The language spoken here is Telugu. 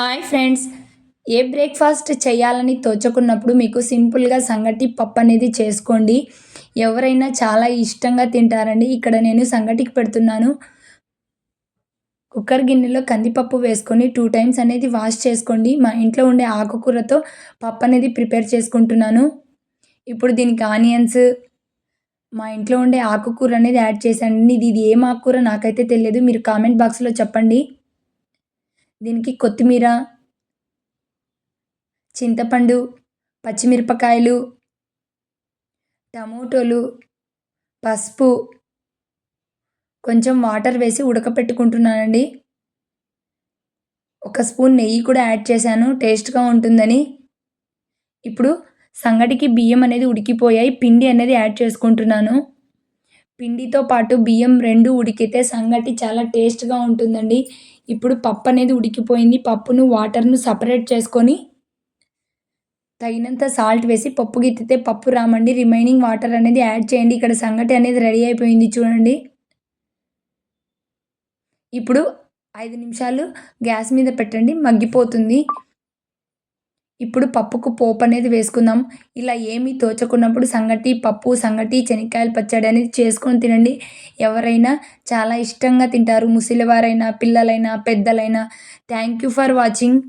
Hi friends. ఏ బ్రేక్ఫాస్ట్ చేయాలని తోచకున్నప్పుడు మీకు సింపుల్గా సంగటి పప్పు అనేది చేసుకోండి. ఎవరైనా చాలా ఇష్టంగా తింటారండి. ఇక్కడ నేను సంగటికి పెడుతున్నాను. కుక్కర్ గిన్నెలో కందిపప్పు వేసుకొని టూ టైమ్స్ అనేది వాష్ చేసుకోండి. మా ఇంట్లో ఉండే ఆకుకూరతో పప్పు అనేది ప్రిపేర్ చేసుకుంటున్నాను. ఇప్పుడు దీనికి ఆనియన్స్ మా ఇంట్లో ఉండే ఆకుకూర అనేది యాడ్ చేశాను. ఇది ఇది ఏం ఆకుకూర నాకైతే తెలియదు. మీరు కామెంట్ బాక్స్లో చెప్పండి. దీనికి కొత్తిమీర చింతపండు పచ్చిమిరపకాయలు టమోటోలు పసుపు కొంచెం వాటర్ వేసి ఉడకపెట్టుకుంటున్నానండి. ఒక స్పూన్ నెయ్యి కూడా యాడ్ చేశాను టేస్ట్గా ఉంటుందని. ఇప్పుడు సంగటికి బియ్యం అనేది ఉడికిపోయాయి పిండి అనేది యాడ్ చేసుకుంటున్నాను. పిండితో పాటు బియ్యం రెండు ఉడికితే సంగటి చాలా టేస్ట్గా ఉంటుందండి. ఇప్పుడు పప్పు అనేది ఉడికిపోయింది. పప్పును వాటర్ను సపరేట్ చేసుకొని తగినంత సాల్ట్ వేసి పప్పు గిత్తితే పప్పు రామండి. రిమైనింగ్ వాటర్ అనేది యాడ్ చేయండి. ఇక్కడ సంగటి అనేది రెడీ అయిపోయింది చూడండి. ఇప్పుడు ఐదు నిమిషాలు గ్యాస్ మీద పెట్టండి. మగ్గిపోతుంది. ఇప్పుడు పప్పుకు పోపు అనేది వేసుకుందాం. ఇలా ఏమీ తోచకున్నప్పుడు సంగటి పప్పు సంగటి శనక్కాయల పచ్చడి అనేది చేసుకొని తినండి. ఎవరైనా చాలా ఇష్టంగా తింటారు. ముసలివారైనా పిల్లలైనా పెద్దలైనా. Thank you for watching